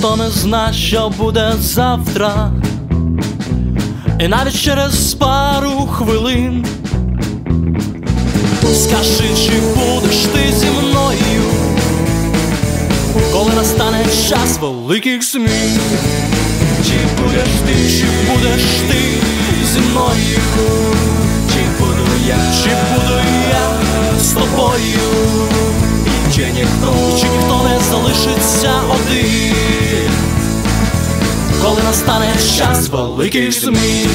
зна, що буде завтра, і навіть через пару хвилин. Скажи, чи будеш ти зі мною, коли настане час великих змін, чи будеш ти, чи будеш ти зі мною, чи буду я, чи буду я з тобою, і чи ніхто, чи ніхто не залишиться один, коли настане час великих змін.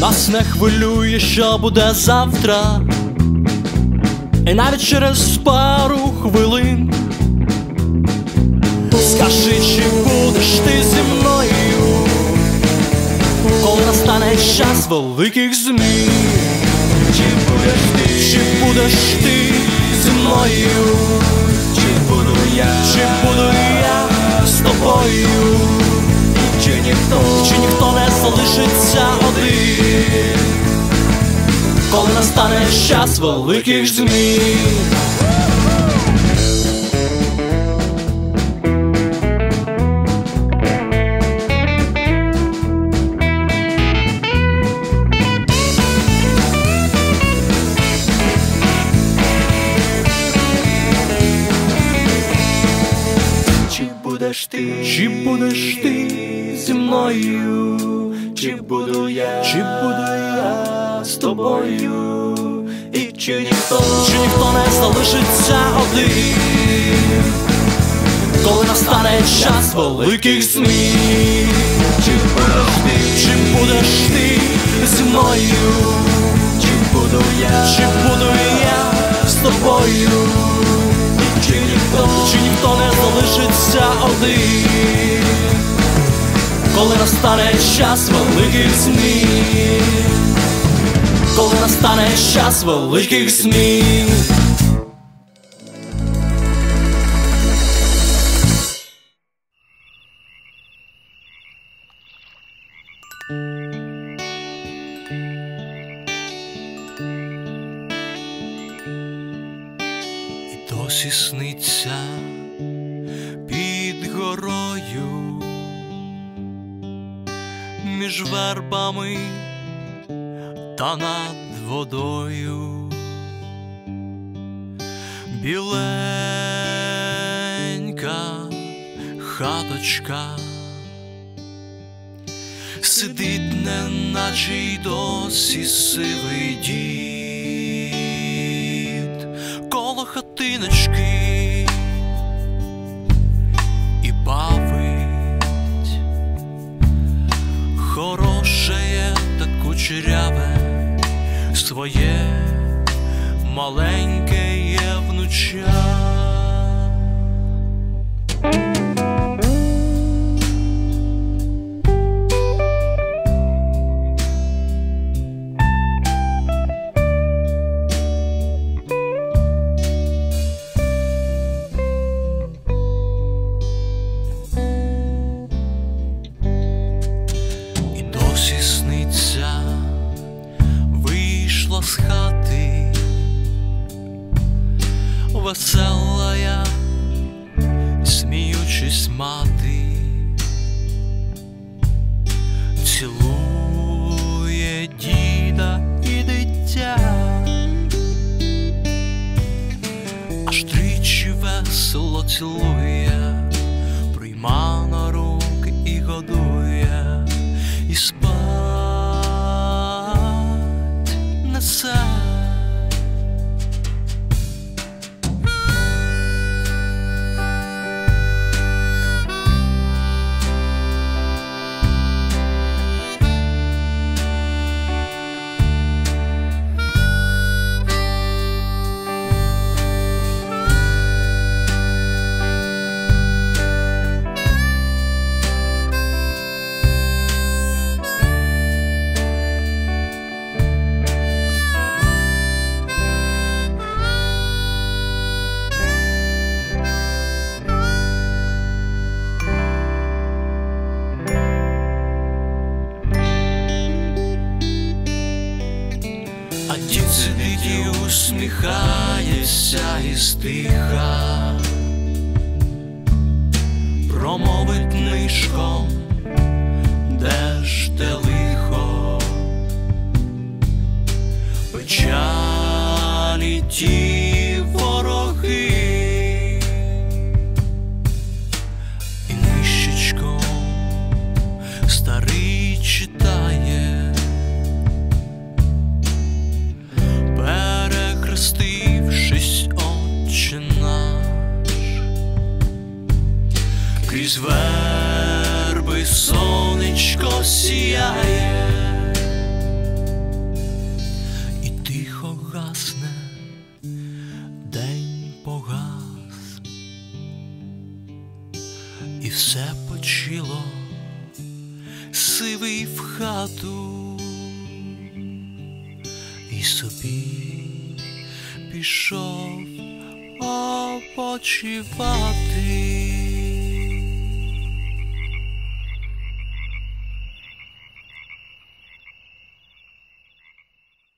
Нас не хвилює, що буде завтра, і навіть через пару хвилин. Скажи, чи будеш ти зі мною, настане час великих змін, чи будеш ти, чи будеш ти зі мною, чи буду я, чи буду я з тобою, чи ніхто, чи ніхто не залишиться один, коли настане час великих змін. Чи будеш ти зі мною, чи буду я, чи буду я з тобою, і чи ніхто, чи ніхто не залишиться один, коли настане час великих змін, чи будеш ти, чи будеш ти зі мною, чи буду я, чи буду я з тобою. Ніхто, чи ніхто не залишиться один, коли настане час великих змін, коли настане час великих змін. Досі сниться під горою, між вербами та над водою. Біленька хаточка сидить, неначе й досі сивий дід хатиночки і бавить хороше та кучеряве своє маленьке є внуча. Вийшла з хати, веселая, сміючись мати, цілує діда і дитя, аж тричі весело цілує, прийма на руки і годує, і а дід сидить і усміхається і стиха, промовить нишком, де ж те лиха. Крізь верби сонечко сіяє, і тихо гасне, день погас, і все почило сивий в хату. І собі пішов опочивати.